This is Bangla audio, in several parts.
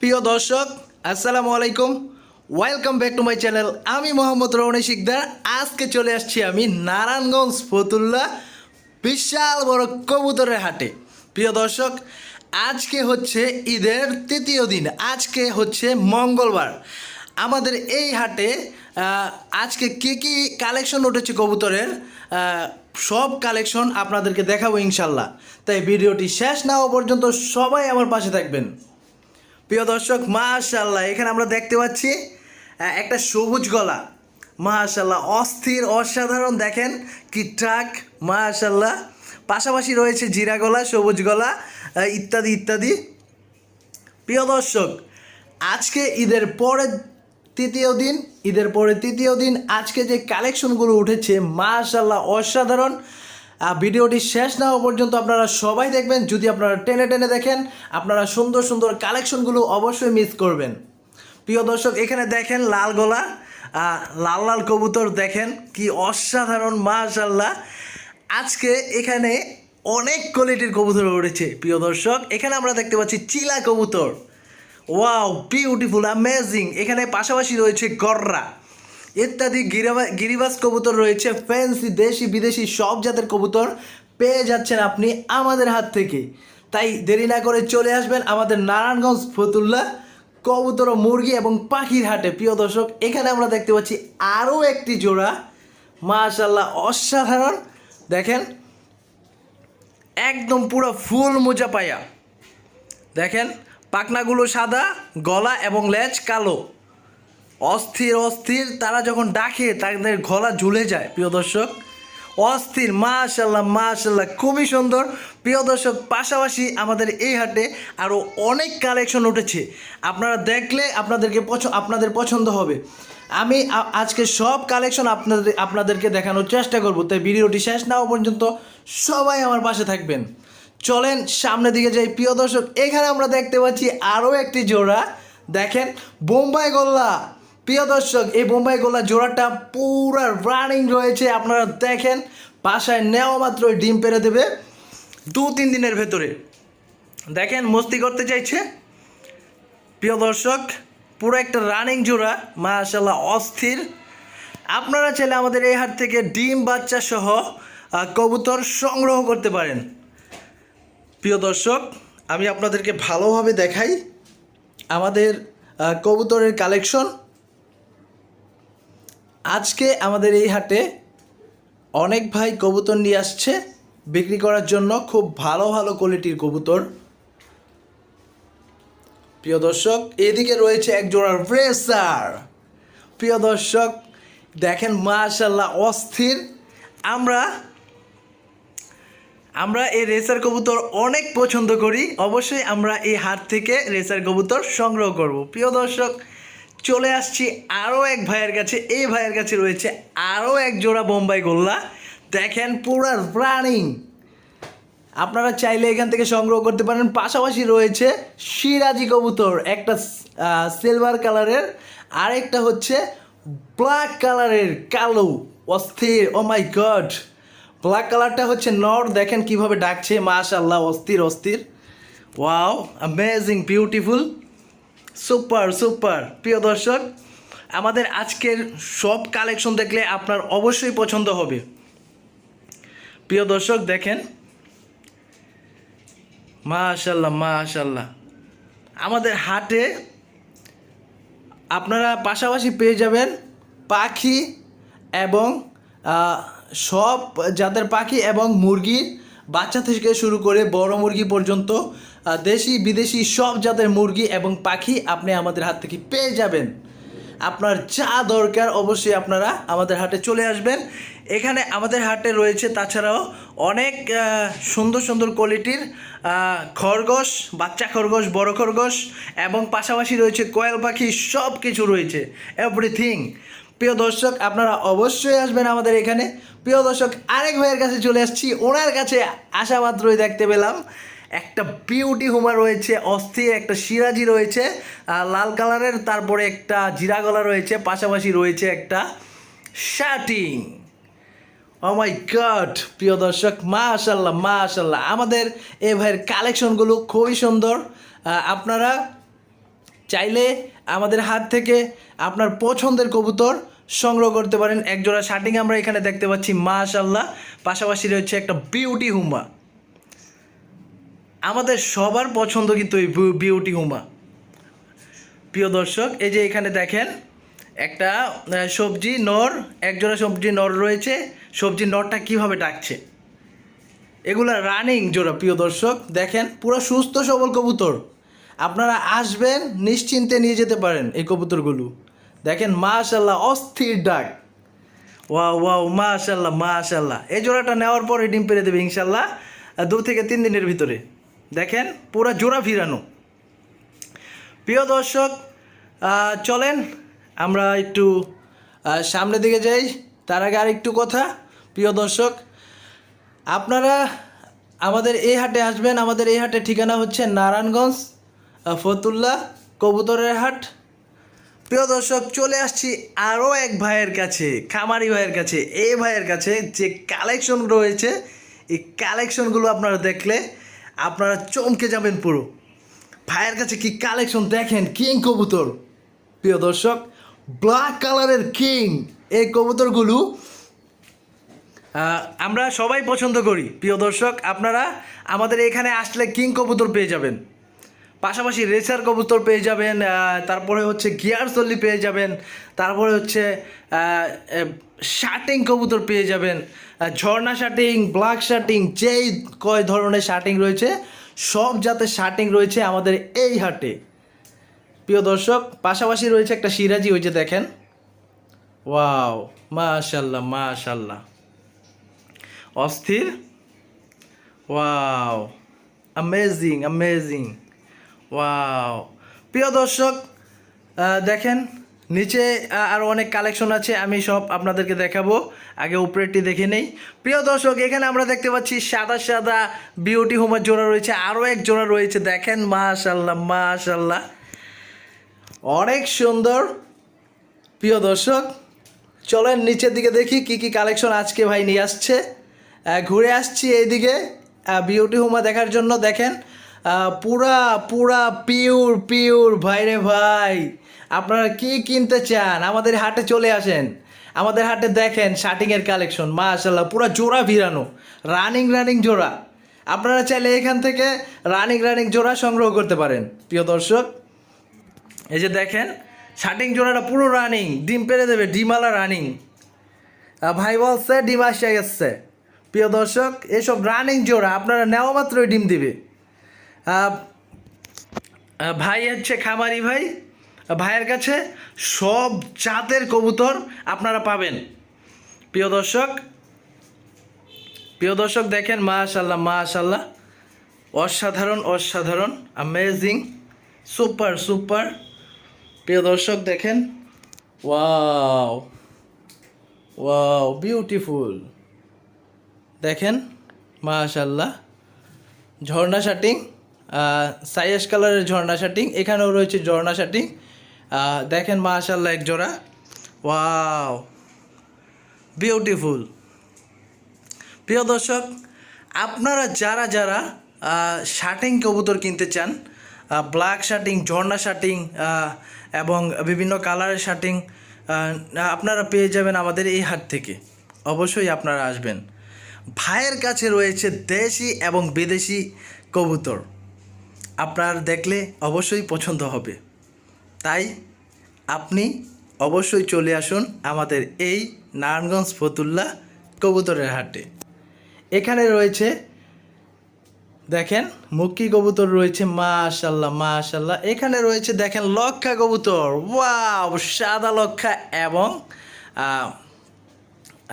প্রিয় দর্শক, আসসালামু আলাইকুম। Welcome back to my channel আমি মোহাম্মদ রৌনি শিকদার। আজকে চলে আসছি আমি নারায়ণগঞ্জ ফতুল্লা বিশাল বড় কবুতরের হাটে। প্রিয় দর্শক, আজকে হচ্ছে ঈদের তৃতীয় দিন। আজকে হচ্ছে মঙ্গলবার। আমাদের এই হাটে আজকে কি কি কালেকশন উঠেছে কবুতরের? সব কালেকশন আপনাদেরকে দেখাবো ইনশাল্লাহ। তাই ভিডিওটি শেষ না হওয়া পর্যন্ত সবাই আমার পাশে থাকবেন। প্রিয় দর্শক মাশাল্লাহ এখানে আমরা দেখতে পাচ্ছি একটা সবুজ গলা। মাশাল্লাহ অস্থির, অসাধারণ, দেখেন কি ট্রাক মাশাল্লাহ পাশাপাশি রয়েছে জিরা গলা, সবুজ গলা ইত্যাদি ইত্যাদি। প্রিয় দর্শক, আজকে ঈদের পরে তৃতীয় দিন, ঈদের পরে তৃতীয় দিন, আজকে যে কালেকশনগুলো উঠেছে মাশাল্লাহ অসাধারণ। ভিডিওটি শেষ না হওয়া পর্যন্ত আপনারা সবাই দেখবেন। যদি আপনারা টেনে টেনে দেখেন, আপনারা সুন্দর সুন্দর কালেকশনগুলো অবশ্যই মিস করবেন। প্রিয় দর্শক, এখানে দেখেন লাল গলা লাল লাল কবুতর দেখেন, কি অসাধারণ মাশাল্লাহ আজকে এখানে অনেক কোয়ালিটির কবুতর উঠেছে, প্রিয় দর্শক। এখানে আমরা দেখতে পাচ্ছি চিলা কবুতর। ওয়াও বিউটিফুল অ্যামেজিং এখানে পাশাপাশি রয়েছে গররা। ইত্যাদি গিরিবা- গিরিবাস কবুতর রয়েছে ফ্যান্সি দেশি বিদেশি সব জাতের কবুতর পেয়ে যাচ্ছেন আপনি আমাদের হাত থেকে। তাই দেরি না করে চলে আসবেন আমাদের নারায়ণগঞ্জ ফতুল্লা কবুতর মুরগি এবং পাখির হাটে। প্রিয় দর্শক, এখানে আমরা দেখতে পাচ্ছি আরও একটি জোড়া। মাশাল্লাহ অসাধারণ। দেখেন, একদম পুরো ফুল মোজা পায়া। দেখেন, পাখনাগুলো সাদা, গলা এবং লেজ কালো। অস্থির অস্থির, তারা যখন ডাকে, তাদের গলা ঝুলে যায়, প্রিয় দর্শক। অস্থির, মাশাল্লাহ মাশাল্লাহ, খুবই সুন্দর। প্রিয় দর্শক, পাশাপাশি আমাদের এই হাটে আরও অনেক কালেকশন উঠেছে। আপনারা দেখলে আপনাদেরকে আপনাদের পছন্দ হবে। আমি আজকে সব কালেকশন আপনাদের, আপনাদেরকে দেখানোর চেষ্টা করব। তাই ভিডিওটি শেষ না হওয়া পর্যন্ত সবাই আমার পাশে থাকবেন। চলেন সামনের দিকে যাই। প্রিয় দর্শক, এখানে আমরা দেখতে পাচ্ছি আরও একটি জোড়া। দেখেন, বোম্বাই গোল্লা। প্রিয় দর্শক, এই বোম্বাই গোল্লা জোড়াটা পুরো রানিং রয়েছে। আপনারা দেখেন, বাসায় নেওয়া মাত্রই ডিম পেরে দেবে দু তিন দিনের ভেতরে। দেখেন, মস্তি করতে চাইছে। প্রিয় দর্শক, পুরো একটা রানিং জোড়া মাশাল্লাহ অস্থির। আপনারা চাইলে আমাদের এই হাট থেকে ডিম, বাচ্চা সহ কবুতর সংগ্রহ করতে পারেন। প্রিয় দর্শক, আমি আপনাদেরকে ভালোভাবে দেখাই আমাদের কবুতরের কালেকশন আজকে আমাদের এই হাটে অনেক ভাই কবুতর নিয়ে আসছে। বিক্রি করার জন্য খুব ভালো ভালো কোয়ালিটির কবুতর। প্রিয় দর্শক, এদিকে রয়েছে এক জোড়া রেসার প্রিয় দর্শক, দেখেন মাশাল্লাহ অস্থির। আমরা আমরা এই রেসার কবুতর অনেক পছন্দ করি। অবশ্যই আমরা এই হাট থেকে রেসার কবুতর সংগ্রহ করব। প্রিয় দর্শক চলে আসছি আরও এক ভাইয়ের কাছে। এই ভাইয়ের কাছে রয়েছে আরও এক জোড়া বোম্বাই গোল্লা। দেখেন পুরো রানিং আপনারা চাইলে এখান থেকে সংগ্রহ করতে পারেন। পাশাপাশি রয়েছে সিরাজি কবুতর, একটা সিলভার কালারের আরেকটা হচ্ছে ব্ল্যাক কালারের কালো, অস্থির ও মাই গড ব্ল্যাক কালারটা হচ্ছে নর, দেখেন কীভাবে ডাকছে মাশাল্লাহ অস্থির অস্থির। Wow amazing beautiful super super. প্রিয় দর্শক, আমাদের আজকের সব কালেকশন দেখলে আপনার অবশ্যই পছন্দ হবে। প্রিয় দর্শক, দেখেন। মাশাল্লাহ মাশাল্লাহ। আমাদের হাটে আপনারা পাশাপাশি পেয়ে যাবেন পাখি এবং সব জাতের পাখি এবং মুরগি। বাচ্চা থেকে শুরু করে বড় মুরগি পর্যন্ত দেশি, বিদেশি, সব জাতের মুরগি এবং পাখি আপনি আমাদের হাত থেকে পেয়ে যাবেন। আপনার যা দরকার অবশ্যই আপনারা আমাদের হাটে চলে আসবেন। এখানে আমাদের হাটে রয়েছে তাছাড়াও অনেক সুন্দর সুন্দর কোয়ালিটির খরগোশ, বাচ্চা খরগোশ, বড় খরগোশ এবং পাশাপাশি রয়েছে কোয়েল পাখি সব কিছু রয়েছে এভরিথিং প্রিয় দর্শক, আপনারা অবশ্যই আসবেন আমাদের এখানে। প্রিয় দর্শক, আরেক ভাইয়ের কাছে চলে আসছি। ওনার কাছে আসা মাত্রই দেখতে পেলাম। একটা বিউটি হুমা রয়েছে, অস্থির একটা সিরাজি রয়েছে লাল কালারের, তারপরে একটা জিরা গলা রয়েছে, পাশাপাশি রয়েছে একটা শার্টিং। ও মাই গড প্রিয় দর্শক মাশাল্লাহ মাশাল্লাহ আমাদের এ ভাইয়ের কালেকশনগুলো খুবই সুন্দর। আপনারা চাইলে আমাদের হাত থেকে আপনার পছন্দের কবুতর সংগ্রহ করতে পারেন। একজোড়া শার্টিং আমরা এখানে দেখতে পাচ্ছি মাশাল্লাহ পাশাপাশি রয়েছে একটা বিউটি হুমা আমাদের সবার পছন্দ কিন্তু এই বিউটি হুমা। প্রিয় দর্শক, এই যে এখানে দেখেন, একটা সবজি, নর, একজোড়া সবজি, নর রয়েছে। সবজি নরটা কীভাবে ডাকছে? এগুলো রানিং জোড়া, প্রিয় দর্শক। দেখেন, পুরো সুস্থ, সবল কবুতর। আপনারা আসবেন, নিশ্চিন্তে নিয়ে যেতে পারেন এই কবুতরগুলো। দেখেন মাশাল্লাহ অস্থির ডাক। ওয়াও ওয়াও মাশাল্লাহ মাশাল্লাহ এই জোড়াটা নেওয়ার পরে ডিম পেরে দেবে ইনশাল্লাহ দু থেকে তিন দিনের ভিতরে। দেখেন পুরো জোড়া ফিরানো প্রিয় দর্শক চলেন আমরা একটু সামনের দিকে যাই। তার আগে আর একটু কথা, প্রিয় দর্শক, আপনারা আমাদের এই হাটে আসবেন। আমাদের এই হাটের ঠিকানা হচ্ছে নারায়ণগঞ্জ ফতুল্লা কবুতরের হাট। প্রিয় দর্শক, চলে আসছি আরও এক ভাইয়ের কাছে, খামারি ভাইয়ের কাছে। এই ভাইয়ের কাছে যে কালেকশন রয়েছে, এই কালেকশনগুলো আপনারা দেখলে আপনারা চমকে যাবেন পুরো। ভাইয়ের কাছে কি কালেকশন দেখেন? কিং কবুতর। প্রিয় দর্শক ব্ল্যাক কালারের কিং এই কবুতরগুলো আমরা সবাই পছন্দ করি। প্রিয় দর্শক, আপনারা আমাদের এখানে আসলে কিং কবুতর পেয়ে যাবেন। পাশাপাশি রেসার কবুতর পেয়ে যাবেন তারপরে হচ্ছে গিয়ার চল্লি পেয়ে যাবেন, তারপরে হচ্ছে শার্টিং কবুতর পেয়ে যাবেন ঝর্ণা শার্টিং ব্ল্যাক শার্টিং যেই কয় ধরনের শার্টিং রয়েছে, সব জাতের শার্টিং রয়েছে আমাদের এই হাটে। প্রিয় দর্শক, পাশাপাশি রয়েছে একটা সিরাজি, ওই যে দেখেন। ওয়াও, মাশাল্লাহ মাশাল্লাহ। অস্থির? ওয়াও অ্যামেজিং অ্যামেজিং ওয়াও প্রিয় দর্শক দেখেন, নিচে আরও অনেক কালেকশন আছে, আমি সব আপনাদেরকে দেখাবো। আগে উপরেরটি দেখে নেই। প্রিয় দর্শক, এখানে আমরা দেখতে পাচ্ছি সাদা সাদা বিউটি হোমার জোড়া রয়েছে আরও এক জোড়া রয়েছে। দেখেন মাশাল্লাহ মাশাল্লাহ অনেক সুন্দর। প্রিয় দর্শক, চলেন নিচের দিকে দেখি কি কি কালেকশন আজকে ভাই নিয়ে আসছে। ঘুরে আসছি এইদিকে বিউটি হোমা দেখার জন্য। দেখেন পুরা পুরা পিওর পিওর ভাইরে ভাই। আপনারা কি কিনতে চান? আমাদের হাটে চলে আসেন। আমাদের হাটে দেখেন শার্টিংয়ের কালেকশন মাশাল্লাহ পুরা জোড়া ভিড়ানো। রানিং রানিং জোড়া। আপনারা চাইলে এখান থেকে রানিং রানিং জোড়া সংগ্রহ করতে পারেন। প্রিয় দর্শক, এই যে দেখেন শার্টিং জোড়াটা পুরো রানিং ডিম পেরে দেবে ডিমালা রানিং ভাই বলছে, ডিম আসে গেছে প্রিয় দর্শক, এসব রানিং জোড়া, আপনারা নেওয়া মাত্রই ডিম দিবে। ভাই হচ্ছে খামারি ভাই। ভাইয়ের কাছে সব জাতের কবুতর আপনারা পাবেন। প্রিয় দর্শক প্রিয় দর্শক দেখেন মাশাল্লাহ মাশাল্লাহ অসাধারণ অসাধারণ অ্যামেজিং সুপার সুপার প্রিয় দর্শক দেখেন ওয়াও ওয়াও বিউটিফুল দেখেন মাশাল্লাহ ঝর্ণা শাটিং। সাইয়াস কালারের ঝর্ণা শাটিং এখানেও রয়েছে ঝর্ণা আহ, দেখেন মাশাল্লাহ এক জোড়া। ওয়াও বিউটিফুল প্রিয় দর্শক আপনারা যারা যারা শার্টিং কবুতর কিনতে চান ব্ল্যাক শার্টিং ঝর্ণা শার্টিং এবং বিভিন্ন কালারের শার্টিং আপনারা পেয়ে যাবেন আমাদের এই হাট থেকে। অবশ্যই আপনারা আসবেন। ভাইয়ের কাছে রয়েছে দেশি এবং বিদেশি কবুতর। আপনার দেখলে অবশ্যই পছন্দ হবে। তাই আপনি অবশ্যই চলে আসুন আমাদের এই নারায়ণগঞ্জ ফতুল্লা কবুতরের হাটে। এখানে রয়েছে, দেখেন, মুক্কি কবুতর রয়েছে, মাশাল্লাহ মাশাল্লাহ। এখানে রয়েছে, দেখেন, লক্ষা কবুতর। ওয়াও, সাদা লক্ষা এবং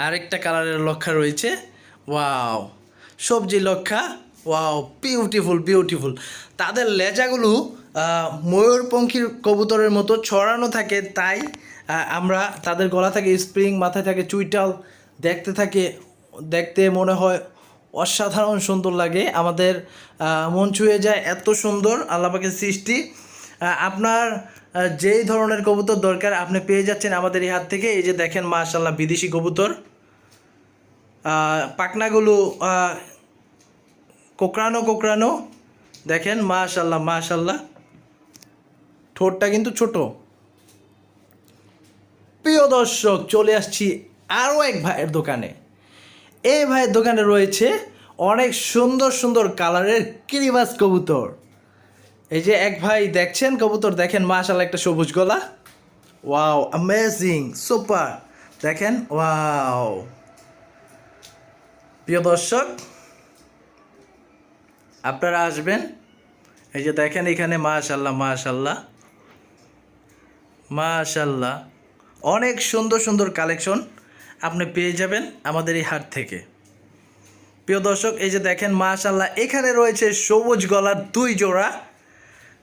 আরেকটা কালারের লক্ষা রয়েছে। ওয়াও, সবজি লক্ষা ওয়াও বিউটিফুল বিউটিফুল তাদের লেজাগুলো ময়ূরপঙ্খীর কবুতরের মতো ছড়ানো থাকে তাই আমরা তাদের গলা থাকে স্প্রিং মাথায় থাকে চুইটাল দেখতে থাকে দেখতে মনে হয় অসাধারণ সুন্দর লাগে। আমাদের মন ছুঁয়ে যায় এত সুন্দর আল্লাপাকের সৃষ্টি। আপনার যেই ধরনের কবুতর দরকার আপনি পেয়ে যাচ্ছেন আমাদের এই হাত থেকে। এই যে দেখেন মাশাল্লাহ বিদেশি কবুতর। আহ, কোকড়ানো কোকড়ানো। দেখেন, মাশাল্লাহ মাশাল্লাহ। ঠোঁটটা কিন্তু ছোট। প্রিয় দর্শক, চলে আসছি আরও এক ভাইয়ের দোকানে। এই ভাইয়ের দোকানে রয়েছে অনেক সুন্দর সুন্দর কালারের কিরিবাস কবুতর। এই যে এক ভাই দেখছেন কবুতর, দেখেন মাশাল একটা সবুজ গলা। ওয়াও অ্যামেজিং সুপার দেখেন, ওয়াও। প্রিয় দর্শক আপনারা আসবেন। এই যে দেখেন এখানে মাশাল্লাহ মাশাল্লাহ মাশাল্লাহ অনেক সুন্দর সুন্দর কালেকশন আপনি পেয়ে যাবেন আমাদের এই হাট থেকে। প্রিয় দর্শক, এই যে দেখেন মাশাল্লাহ এখানে রয়েছে সবুজ গলার দুই জোড়া।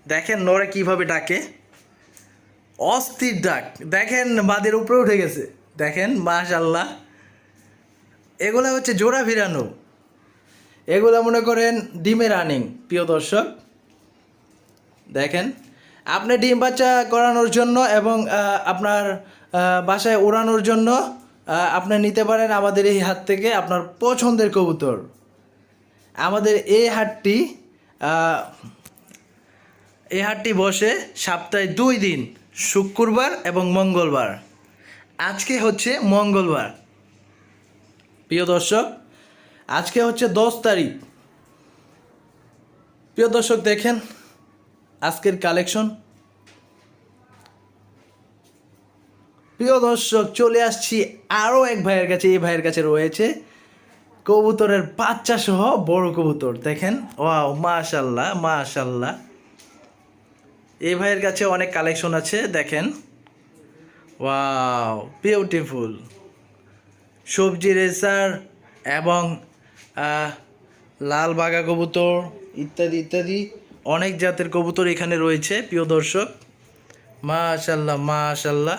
দেখেন নরে কীভাবে ডাকে। অস্থির ডাক। দেখেন বাদের উপরে উঠে গেছে। দেখেন মাশাল্লাহ এগুলা হচ্ছে জোড়া ভিড়ানো। এগুলা মনে করেন ডিমে রানিং, প্রিয় দর্শক। দেখেন, আপনি ডিম বাচ্চা করানোর জন্য এবং আপনার বাসায় ওড়ানোর জন্য আপনি নিতে পারেন আমাদের এই হাট থেকে আপনার পছন্দের কবুতর। আমাদের এই হাটটি এই হাটটি বসে সপ্তাহে দুই দিন, শুক্রবার এবং মঙ্গলবার। আজকে হচ্ছে মঙ্গলবার। প্রিয় দর্শক আজকে হচ্ছে দশ তারিখ। প্রিয় দর্শক, দেখেন আজকের কালেকশন। প্রিয় দর্শক, চলে আসছি আরও এক ভাইয়ের কাছে। এই ভাইয়ের কাছে রয়েছে কবুতরের বাচ্চা সহ বড় কবুতর। দেখেন, ওয়াও, মাশাল্লাহ মাশাল্লাহ। এই ভাইয়ের কাছে অনেক কালেকশন আছে, দেখেন। ওয়াও বিউটিফুল সবজি রেসার এবং লাল বাগা কবুতর ইত্যাদি ইত্যাদি অনেক জাতের কবুতর এখানে রয়েছে, প্রিয় দর্শক। মাশাল্লাহ মাশাল্লাহ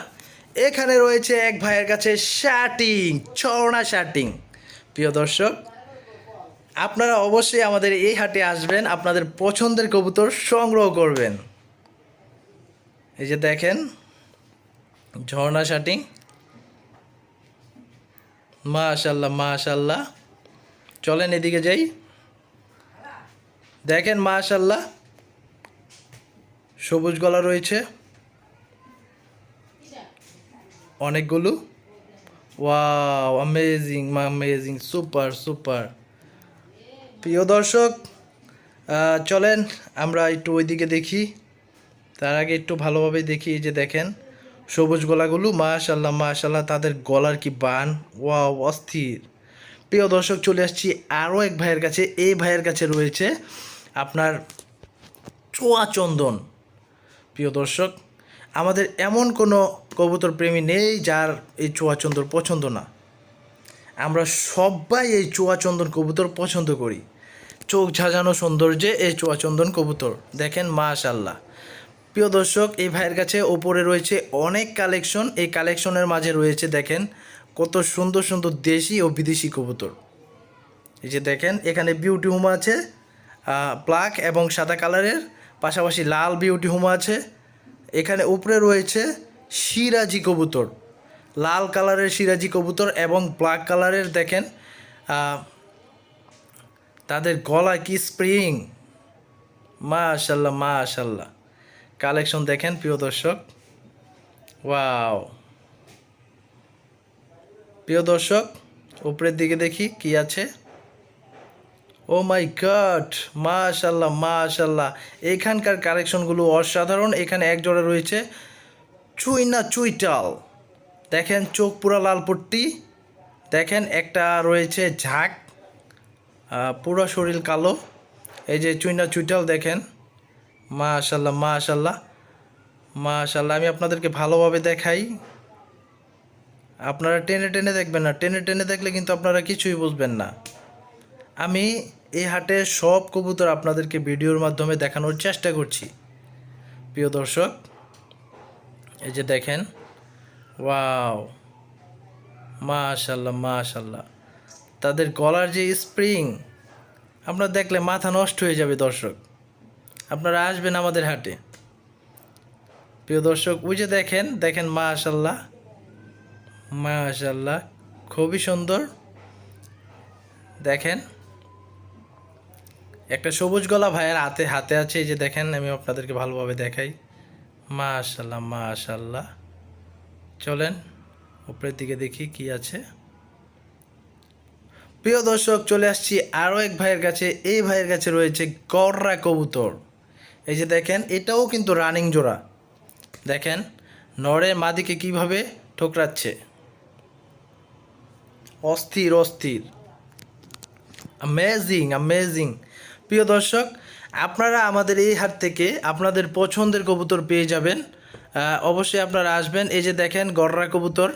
এখানে রয়েছে এক ভাইয়ের কাছে শার্টিং, চওড়া শার্টিং। প্রিয় দর্শক, আপনারা অবশ্যই আমাদের এই হাটে আসবেন, আপনাদের পছন্দের কবুতর সংগ্রহ করবেন। এই যে দেখেন, ঝর্ণা শার্টিং। মাশাল্লাহ মাশাল্লাহ চলেন এদিকে যাই। দেখেন মাশাল্লাহ সবুজ গলা রয়েছে। অনেকগুলো। Wow amazing amazing super super প্রিয় দর্শক চলেন আমরা একটু ওইদিকে দেখি। তার আগে একটু ভালোভাবে দেখি যে দেখেন, সবুজ গলাগুলো মাশাল্লাহ মাশাল্লাহ তাদের গলার কি বান। ওয়াও, অস্থির। প্রিয় দর্শক, চলে আসছি আরও এক ভাইয়ের কাছে। এই ভাইয়ের কাছে রয়েছে আপনার চোয়া চন্দন। প্রিয় দর্শক, আমাদের এমন কোনো কবুতর প্রেমী নেই যার এই চোয়া চন্দন পছন্দ না। আমরা সবাই এই চোয়া চন্দন কবুতর পছন্দ করি। চোখ ঝাঁঝানো সৌন্দর্যে এই চোয়া চন্দন কবুতর। দেখেন মাশাল্লাহ প্রিয় দর্শক, এই ভাইয়ের কাছে ওপরে রয়েছে অনেক কালেকশন। এই কালেকশনের মাঝে রয়েছে, দেখেন কত সুন্দর সুন্দর দেশি ও বিদেশি কবুতর। এই যে দেখেন, এখানে বিউটি হুমা আছে ব্ল্যাক এবং সাদা কালারের পাশাপাশি লাল বিউটি হুমা আছে। এখানে উপরে রয়েছে সিরাজি কবুতর। লাল কালারের সিরাজি কবুতর এবং ব্ল্যাক কালারের দেখেন তাদের গলা কি স্প্রিং মাশাল্লাহ মাশাল্লাহ। কালেকশন দেখেন, প্রিয় দর্শক। ওয়াও প্রিয় দর্শক, উপরের দিকে দেখি কি আছে। ও মাই গড মাশাল্লাহ মাশাল্লাহ এখানকার কালেকশনগুলো অসাধারণ। এখানে এক জোড়া রয়েছে চুইনা চুইটাল। দেখেন চোখ পুরা লাল পট্টি। দেখেন একটা রয়েছে ঝাঁক পুরো শরীর কালো। এই যে চুইনা চুইটাল দেখেন। মাশাল্লাহ মাশাল্লাহ মাশাল্লাহ আমি আপনাদেরকে ভালোভাবে দেখাই। আপনারা টেনে টেনে দেখবেন না। টেনে টেনে দেখলে কিন্তু আপনারা কিছুই বুঝবেন না। আমি এই হাটে সব কবুতর আপনাদেরকে ভিডিওর মাধ্যমে দেখানোর চেষ্টা করছি। প্রিয় দর্শক, এই যে দেখেন, ওয়াও, মাশাল্লাহ মাশাল্লাহ। তাদের গলার যে স্প্রিং, আপনারা দেখলে মাথা নষ্ট হয়ে যাবে দর্শক। আপনারা আসবেন আমাদের হাটে। প্রিয় দর্শক, ওই যে দেখেন দেখেন মাশাল্লাহ। মাশাল্লাহ খুবই সুন্দর। দেখেন, একটা সবুজ গলা ভাইয়ের হাতে হাতে আছে, এই যে দেখেন, আমি আপনাদেরকে ভালোভাবে দেখাই। মাশাল্লাহ মাশাল্লাহ চলেন, উপরের দিকে দেখি কি আছে। প্রিয় দর্শক, চলে আসছি আরও এক ভাইয়ের কাছে। এই ভাইয়ের কাছে রয়েছে গররা কবুতর। এই যে দেখেন, এটাও কিন্তু রানিং জোড়া। দেখেন নরের মাদিকে কীভাবে ঠোকরাচ্ছে। অস্থির অস্থির। অ্যামেজিং অ্যামেজিং প্রিয় দর্শক, আপনারা আমাদের এই হাট থেকে আপনাদের পছন্দের কবুতর পেয়ে যাবেন। অবশ্যই আপনারা আসবেন। এই যে দেখেন, গররা কবুতর।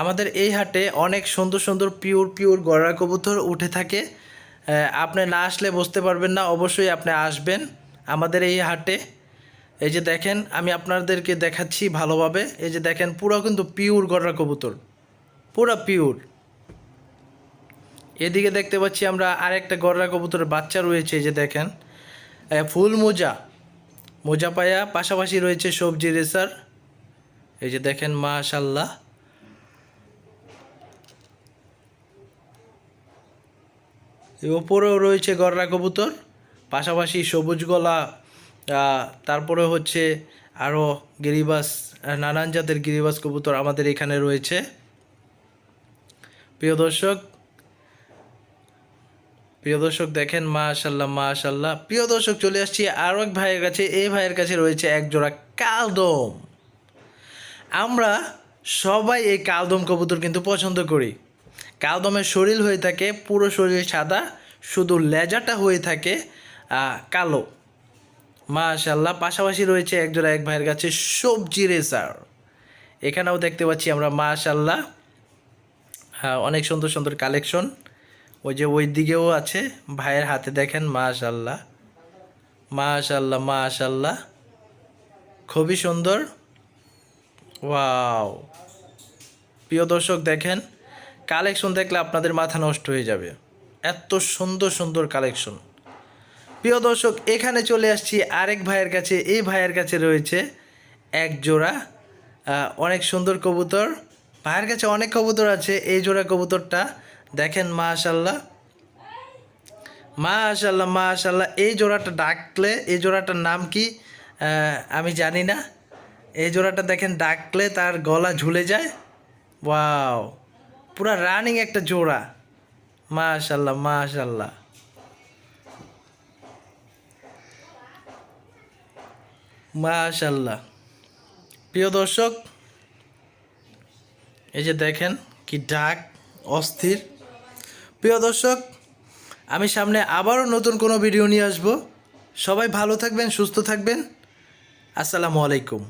আমাদের এই হাটে অনেক সুন্দর সুন্দর পিওর পিওর গররা কবুতর উঠে থাকে। আপনি না আসলে বুঝতে পারবেন না, অবশ্যই আপনি আসবেন আমাদের এই হাটে। এই যে দেখেন, আমি আপনাদেরকে দেখাচ্ছি ভালোভাবে। এই যে দেখেন, পুরো কিন্তু পিওর গররা কবুতর। পুরো পিওর এদিকে দেখতে পাচ্ছি আমরা আরেকটা গররা কবুতরের বাচ্চা রয়েছে যে দেখেন। ফুল মোজা। মোজা পায়া পাশাপাশি রয়েছে সবজি রেসার। এই যে দেখেন মাশাল্লাহ ওপরেও রয়েছে গররা কবুতর, পাশাপাশি সবুজ গলা তারপরে হচ্ছে আরও গিরিবাস নানান জাতের গিরিবাস কবুতর আমাদের এখানে রয়েছে। প্রিয় দর্শক প্রিয় দর্শক দেখেন মাশাল্লাহ মাশাল্লাহ প্রিয় দর্শক, চলে আসছি আরও এক ভাইয়ের কাছে। এই ভাইয়ের কাছে রয়েছে এক জোড়া কালদম। আমরা সবাই এই কালদম কবুতর কিন্তু পছন্দ করি। কালদমের শরীর হয়ে থাকে, পুরো শরীর সাদা, শুধু লেজাটা হয়ে থাকে কালো। মাশাল্লাহ পাশাপাশি রয়েছে এক জোড়া এক ভাইয়ের কাছে সবজি রেসার। এখানেও দেখতে পাচ্ছি আমরা মাশাল্লাহ হ্যাঁ অনেক সুন্দর সুন্দর কালেকশন। ওই যে ওই দিকেও আছে, ভাইয়ের হাতে দেখেন মাশাল্লাহ মাশাল্লাহ মাশাল্লাহ খুবই সুন্দর। ওয়াও। প্রিয় দর্শক, দেখেন, কালেকশন দেখলে আপনাদের মাথা নষ্ট হয়ে যাবে। এত সুন্দর সুন্দর কালেকশন। প্রিয় দর্শক, এখানে চলে আসছি আরেক ভাইয়ের কাছে। এই ভাইয়ের কাছে রয়েছে এক জোড়া অনেক সুন্দর কবুতর। ভাইয়ের কাছে অনেক কবুতর আছে। এই জোড়া কবুতরটা দেখেন মাশাল্লাহ মাশাল্লাহ মাশাল্লাহ এই জোড়াটা ডাকলে, এই জোড়াটার নাম কি? আমি জানি না। এই জোড়াটা দেখেন, ডাকলে তার গলা ঝুলে যায়। ওয়াও, পুরা রানিং একটা জোড়া। মাশাল্লাহ মাশাল্লাহ মাশাল্লাহ প্রিয় দর্শক, এই যে দেখেন, কি ডাক, অস্থির। প্রিয় দর্শক, আমি সামনে আবারও নতুন কোনো ভিডিও নিয়ে আসব। সবাই ভালো থাকবেন, সুস্থ থাকবেন। আসসালামু আলাইকুম।